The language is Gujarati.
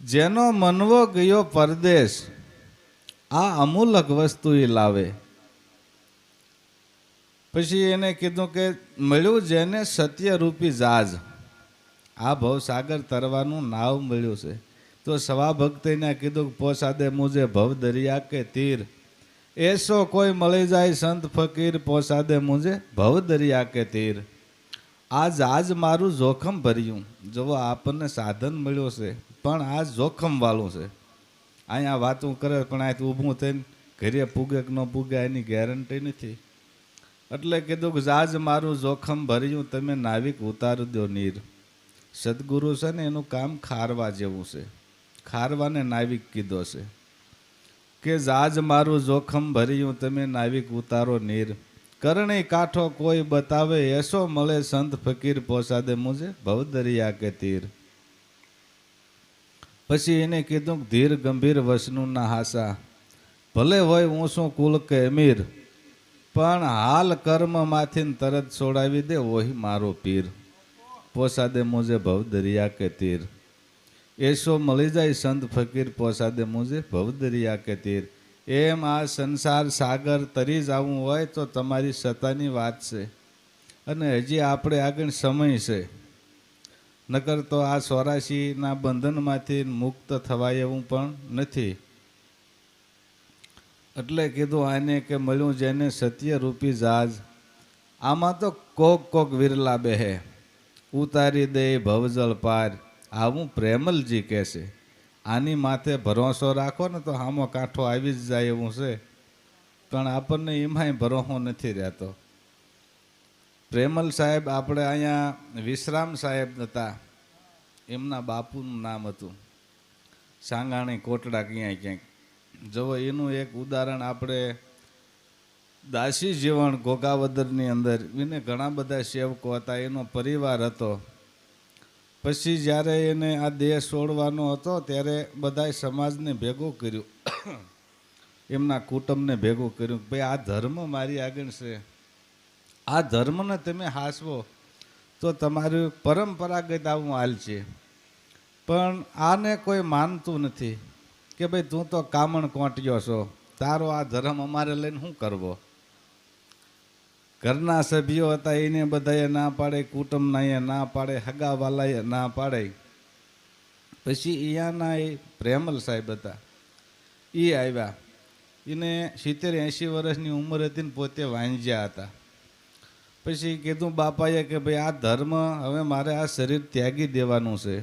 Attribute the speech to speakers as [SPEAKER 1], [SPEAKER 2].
[SPEAKER 1] જેનો મનવો ગયો પરદેશ, આ અમૂલક વસ્તુ એ લાવે. પછી એને કીધું કે, મળ્યું જેને સત્યરૂપી જાજ. આ ભવસાગર તરવાનું નાવ મળ્યું છે. તો સવા કીધું પોસાદે મુજે ભવ દરિયા કે તીર. એસો કોઈ મળી જાય સંત ફકીર, પોસાદે મુજે ભવ દરિયા કે તીર. આ જાજ મારું જોખમ ભર્યું. જો આપણને સાધન મળ્યો છે. પણ આ જોખમ વાળું છે. અહીંયા વાતું કરે, પણ અહીં ઊભું થઈને ઘરે પૂગે કે ન પૂગે એની ગેરંટી નથી. એટલે કીધું કે જહાજ મારું જોખમ ભર્યું, તમે નાવિક ઉતારી દો નીર. સદગુરુ છે ને એનું કામ ખારવા જેવું છે. ખારવાને નાવિક કીધો છે. કે જહાજ મારું જોખમ ભર્યું, તમે નાવિક ઉતારો નીર. કરણી કાંઠો કોઈ બતાવે, એસો મળે સંત ફકીર પોસાદે મુજે ભવદરિયા કે તીર. પછી એને કીધું, ધીર ગંભીર વસનું ના હાસા. ભલે હોય હું શું કુલ કે અમીર, પણ હાલ કર્મમાંથી તરત છોડાવી દે, ઓહી મારો પીર. પોસાદે મુજે ભવ દરિયા કે તીર. એસો મળી જાય સંત ફકીર, પોસાદે મુજે ભવ દરિયા કે તીર. એમ આ સંસાર સાગર તરી જવું હોય તો તમારી સત્તાની વાત છે. અને હજી આપણે આગળ સમય છે. નકર તો આ સ્વરાશીના બંધનમાંથી મુક્ત થવાય એવું પણ નથી. એટલે કીધું આને કે મળ્યું જેને સત્ય રૂપી જાજ. આમાં તો કોક કોક વિરલા બેહે ઉતારી દે ભવજળ પાર. આવું પ્રેમલજી કહેશે આની માથે ભરોસો રાખો ને તો હામો કાંઠો આવી જ જાય એવું છે. પણ આપણને એમાંય ભરોસો નથી રહેતો. પ્રેમલ સાહેબ આપણે અહીંયા વિશ્રામ સાહેબ હતા. એમના બાપુનું નામ હતું. સાંગાણી કોટડા ક્યાંય ક્યાંક. જુઓ એનું એક ઉદાહરણ આપણે દાસી જીવન ગોગાવદરની અંદર, એને ઘણા બધા સેવકો હતા, એનો પરિવાર હતો. પછી જ્યારે એને આ દેહ છોડવાનો હતો, ત્યારે બધા સમાજને ભેગો કર્યું. એમના કુટુંબને ભેગું કર્યું ભાઈ, આ ધર્મ મારી આગળ છે. આ ધર્મને તમે હાસવો, તો તમારું પરંપરાગત આવું હાલ છે. પણ આને કોઈ માનતું નથી કે ભાઈ તું તો કામણ કોંટ્યો છો, તારો આ ધર્મ અમારે લઈને શું કરવો? ઘરના સભ્યો હતા, એને બધાએ ના પાડે કુટુંબના એ ના પાડે, હગાવાલાએ ના પાડે. પછી અહીંયાના એ પ્રેમલ સાહેબ હતા એ આવ્યા. એને સિત્તેર એંશી વર્ષની ઉંમર હતી ને પોતે વાંજ્યા હતા. પછી કીધું બાપાએ કે ભાઈ આ ધર્મ હવે મારે આ શરીર ત્યાગી દેવાનું છે.